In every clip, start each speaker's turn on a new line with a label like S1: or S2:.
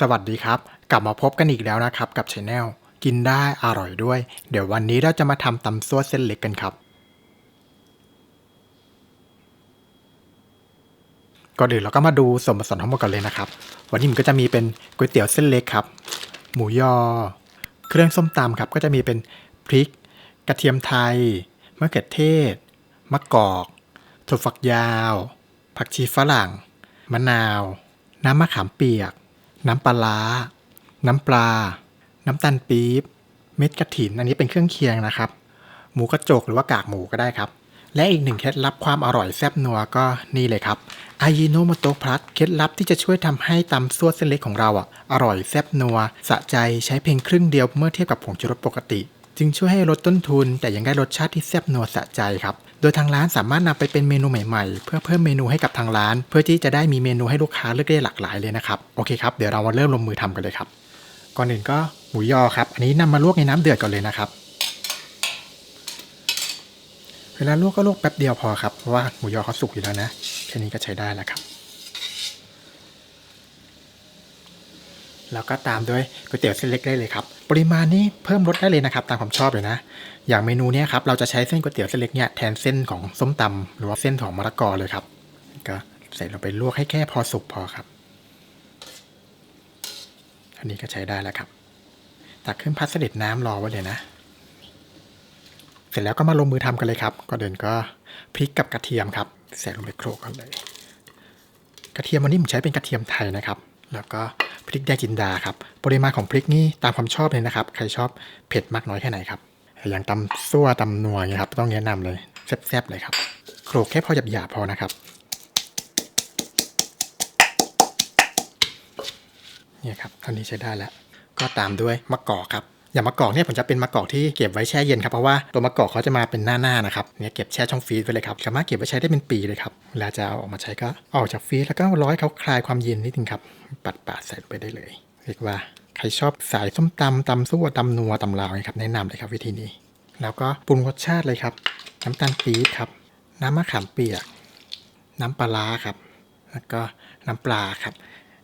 S1: สวัสดีครับ กลับมาพบกันอีกแล้วนะครับกับช anel กินได้อร่อยด้วย เดี๋ยววันนี้เราจะมาทำตำซั่วเส้นเล็กกันครับ ก่อนอื่นเราก็มาดูส่วนผสมทั้งหมดกันเลยนะครับ วันนี้มันก็จะมีเป็นก๋วยเตี๋ยวเส้นเล็กครับ หมูยอ เครื่องส้มตำครับ ก็จะมีเป็นพริก กระเทียมไทยมะเขือเทศมะกอกถั่วฝักยาว ผักชีฝรั่ง มะนาว น้ำมะขามเปียก น้ำปลาร้า น้ำปลา น้ำตาลปี๊บ เม็ดกระถิน อันนี้เป็นเครื่องเคียงนะครับ หมูกระจกหรือว่ากากหมูก็ได้ครับ และอีกหนึ่งเคล็ดลับความอร่อยแซ่บนัวก็นี่เลยครับอายิโนโมโตพลัสเคล็ดลับที่จะช่วยทำให้ตำซั่วเส้นเล็กของเราอะอร่อยแซ่บนัว สะใจใช้เพียงครึ่งเดียวเมื่อเทียบกับผงชูรสปกติ จึงช่วยให้ลดต้นทุน แต่ยังได้รสชาติที่แซ่บนัวสะใจครับ โดยทางร้านสามารถนำไปเป็นเมนูใหม่ๆ เพื่อเพิ่มเมนูให้กับทางร้าน เพื่อที่จะได้มีเมนูให้ลูกค้าเลือกได้หลากหลายเลยนะครับโอเคครับเดี๋ยวเรามาเริ่มลงมือทำกันเลยครับก่อนอื่นก็หมูยอครับ อันนี้นำมาลวกในน้ำเดือดก่อนเลยนะครับเวลาลวกก็ลวกแป๊บเดียวพอครับเพราะว่าหมูยอเขาสุกอยู่แล้วนะแค่นี้ก็ใช้ได้แล้วครับ แล้วก็ตามด้วยก๋วยเตี๋ยวเส้นเล็กได้เลยครับ ปริมาณนี้เพิ่มลดได้เลยนะครับ ตามความชอบเลยนะ อย่างเมนูนี้ครับเราจะใช้เส้นก๋วยเตี๋ยวเส้นเล็กเนี่ยแทนเส้นของส้มตำหรือว่าเส้นของมะละกอเลยครับ ก็ใส่ลงไปลวกให้แค่พอสุกพอครับอันนี้ก็ใช้ได้แล้วครับ ตักขึ้นพัดเสด็จน้ำรอไว้เลยนะ เสร็จแล้วก็มาลงมือทำกันเลยครับ ก็เดินก็พริกกับกระเทียมครับใส่ลงไปโขลกกันเลย กระเทียมวันนี้ผมใช้เป็นกระเทียมไทยนะครับ แล้วก็พริกแดงจินดาครับ ปริมาณของพริกนี่ตามความชอบเลยนะครับ ใครชอบเผ็ดมากน้อยแค่ไหนครับ อย่างตำซั่วตำนัวเนี่ยครับ ต้องแนะนำเลยแซ่บๆเลยครับ โขลกแค่พอหยาบๆพอนะครับ เนี่ยครับเท่านี้ใช้ได้แล้ว ก็ตามด้วยมะกอกครับ อย่างมะกอกเนี่ยผมจะเป็นมะกอกที่เก็บไว้แช่เย็นครับเพราะว่าตัวมะกอกเขาจะมาเป็นหน้าๆนะครับเนี่ยเก็บแช่ช่องฟรีซไว้เลยครับสามารถเก็บไว้ใช้ได้เป็นปีเลยครับเวลาจะเอาออกมาใช้ก็ออกจากฟรีซแล้วก็ร้อยเขาคลายความเย็นนิดนึงครับปัดปาดๆใส่ลงไปได้เลย เรียกว่าใครชอบสายส้มตำตำซั่วตำนัวตำลาวนี่ยครับแนะนำเลยครับวิธีนี้ แล้วก็ปรุงรสชาติเลยครับ น้ำตาลปี๊บครับ น้ำมะขามเปียก น้ำปลาร้าครับ แล้วก็น้ำปลาครับ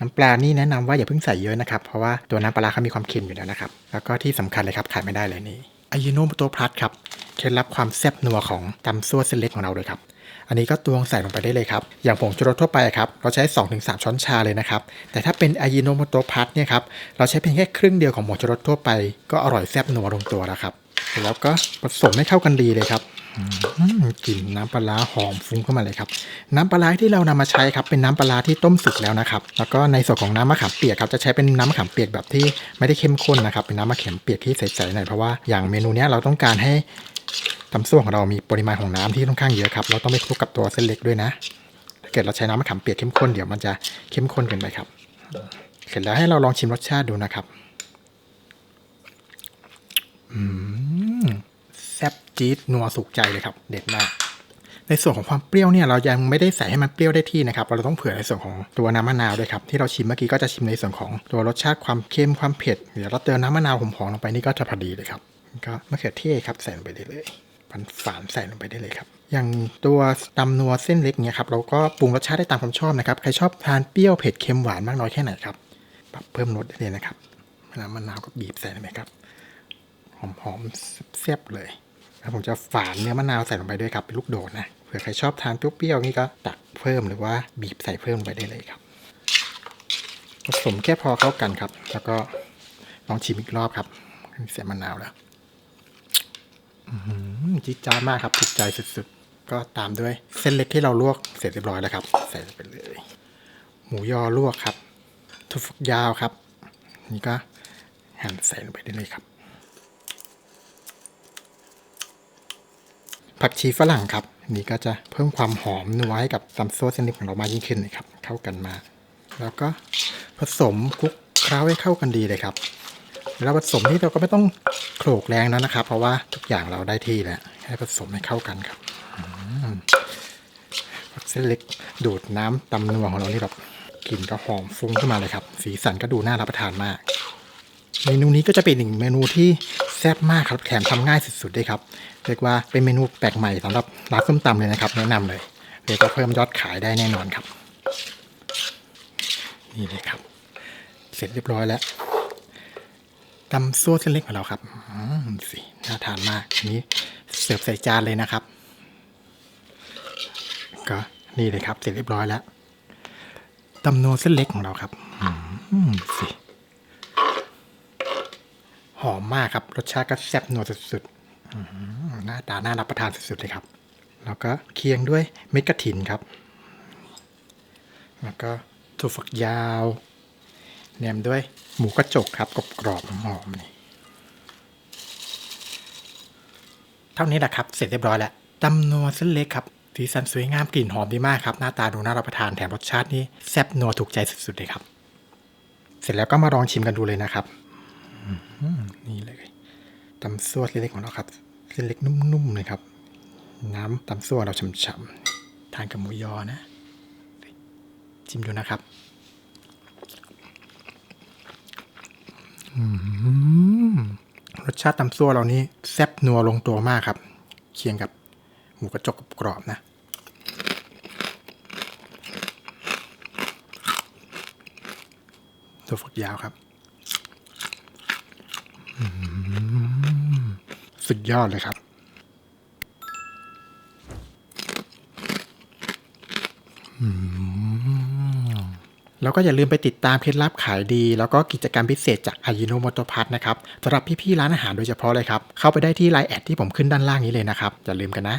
S1: น้ำปลานี่แนะนำว่าอย่าเพิ่งใส่เยอะนะครับ เพราะว่าตัวน้ำปลาเขามีความเค็มอยู่แล้วนะครับ แล้วก็ที่สำคัญเลยครับขาดไม่ได้เลยนี่อายโนโมโตพลัสครับเคล็ดลับความแซ่บนัวของตำซั่วเส้นเล็กของเราเลยครับ อันนี้ก็ตวงใส่ลงไปได้เลยครับ อย่างผงชูรสทั่วไปครับ เราใช้ 2-3 ช้อนชาเลยนะครับ แต่ถ้าเป็นอายิโนโมโตพลัสเนี่ยครับ เราใช้เพียงแค่ครึ่งเดียวของผงชูรสทั่วไป ก็อร่อยแซ่บนัวลงตัวแล้วครับ แล้วก็ผสมให้เข้ากันดีเลยครับกลิ่นน้ำปลาหอมฟุ้งเข้ามาเลยครับ น้ำปลาที่เรานำมาใช้ครับเป็นน้ำปลาที่ต้มสุกแล้วนะครับ แล้วก็ในส่วนของน้ำมะขามเปียกครับจะใช้เป็นน้ำมะขามเปียกแบบที่ไม่ได้เข้มข้นนะครับ เป็นน้ำมะขามเปียกที่ใสๆหน่อยเพราะว่าอย่างเมนูนี้เราต้องการให้ตำซั่วของเรามีปริมาณของน้ำที่ค่อนข้างเยอะครับเราต้องไม่คลุกกับตัวเส้นเล็กด้วยนะถ้าเกิดเราใช้น้ำมะขามเปียกเข้มข้นเดี๋ยวมันจะเข้มข้นเกินไปครับ เสร็จแล้วให้เราลองชิมรสชาติดูนะครับแซ่บ จี๊ดนัวสุกใจเลยครับ เด็ดมากในส่วนของความเปรี้ยวเนี่ยเรายังไม่ได้ใส่ให้มันเปรี้ยวได้ที่นะครับเราต้องเผื่อในส่วนของตัวน้ำมะนาวด้วยครับที่เราชิมเมื่อกี้ก็จะชิมในส่วนของตัวรสชาติความเค็มความเผ็ดเดี๋ยวเราเติมน้ำมะนาวหอมๆลงไปนี่ก็จะพอดีเลยครับก็มะเขือเทศครับใส่ลงไปได้เลยผันฝานใส่ลงไปได้เลยครับอย่างตัวตำนัวเส้นเล็กเนี่ยครับเราก็ปรุงรสชาติได้ตามความชอบนะครับใครชอบทานเปรี้ยวเผ็ดเค็มหวานมากน้อยแค่ไหนครับปรับเพิ่มรสได้เลยนะครับน้ำมะนาวก็บีบใส่เลยไหมครับหอมๆแซ่บเลย แล้วผมจะฝานเนื้อมะนาวใส่ลงไปด้วยครับเป็นลูกโดดนะเผื่อใครชอบทานเปรี้ยวๆนี่ก็ตักเพิ่มหรือว่าบีบใส่เพิ่มไปได้เลยครับผสมแค่พอเข้ากันครับ แล้วก็ลองชิมอีกรอบครับเสียมะนาวแล้วจิ๊ดจ้ามากครับถูกใจสุดๆ ก็ตามด้วยเส้นเล็กที่เราลวกเสร็จเรียบร้อยแล้วครับ ใส่ลงไปเลย หมูยอลวกครับถั่วฝักยาวครับ นี่ก็หั่นใส่ลงไปได้เลยครับ ผักชีฝรั่งครับอันนี้ก็จะเพิ่มความหอมนัวให้กับซัมโซเส้นเล็กของเรามากยิ่งขึ้นเลยครับเข้ากันมา แล้วก็ผสมคลุกเคล้าให้เข้ากันดีเลยครับแล้วผสมนี่เราก็ไม่ต้องโขลกแรงแล้วนะครับ เพราะว่าทุกอย่างเราได้ที่แล้วให้ผสมให้เข้ากันครับเส้นเล็กดูดน้ำตำนัวของเรานี่แบบกลิ่นก็หอมฟุ้งขึ้นมาเลยครับ สีสันก็ดูน่ารับประทานมาก เมนูนี้ก็จะเป็นหนึ่งเมนูที่ ซ่บมากครับแถมทำง่ายสุดๆด้วยครับเรียกว่าเป็นเมนูแปลกใหม่สำหรับร้านส้มตำเลยนะครับ แนะนำเลยเดี๋ยวก็เพิ่มยอดขายได้แน่นอนครับ นี่เลยครับ เสร็จเรียบร้อยแล้วตำซั่วเส้นเล็กของเราครับอืมสิน่าทานมากนี้เสิร์ฟใส่จานเลยนะครับ ก็นี่เลยครับ เสร็จเรียบร้อยแล้วตำนัวเส้นเล็กของเราครับอืมสิ หอมมากครับ รสชาติก็แซ่บนัวสุดๆหน้าตาน่ารับประทานสุดๆเลยครับ แล้วก็เคียงด้วยเม็ดกระถินครับ แล้วก็ถั่วฝักยาวแหนมด้วยหมูกระจกครับกรอบๆหอมๆนี่เท่านี้แหละครับ เสร็จเรียบร้อยแล้วตำนัวเส้นเล็กครับสีสันสวยงามกลิ่นหอมดีมากครับหน้าตาดูน่ารับประทานแถมรสชาตินี่แซ่บนัวถูกใจสุดๆเลยครับ เสร็จแล้วก็มาลองชิมกันดูเลยนะครับ นี่เลยตำซั่วเส้นเล็กของเราครับเส้นเล็กนุ่มๆเลยครับ น้ำตำซั่วเราฉ่ำๆทานกับหมูยอนะชิมดูนะครับรสชาติตำซั่วเรานี่แซ่บนัวลงตัวมากครับ เคียงกับหมูกระจกกรอบนะตัวฝักยาวครับ สุดยอดเลยครับ แล้วก็อย่าลืมไปติดตามเคล็ดลับขายดี แล้วก็กิจกรรมพิเศษจากอายิโนโมโตพัทนะครับสำหรับพี่ๆร้านอาหารโดยเฉพาะเลยครับ เข้าไปได้ที่ไลน์แอดที่ผมขึ้นด้านล่างนี้เลยนะครับ อย่าลืมกันนะ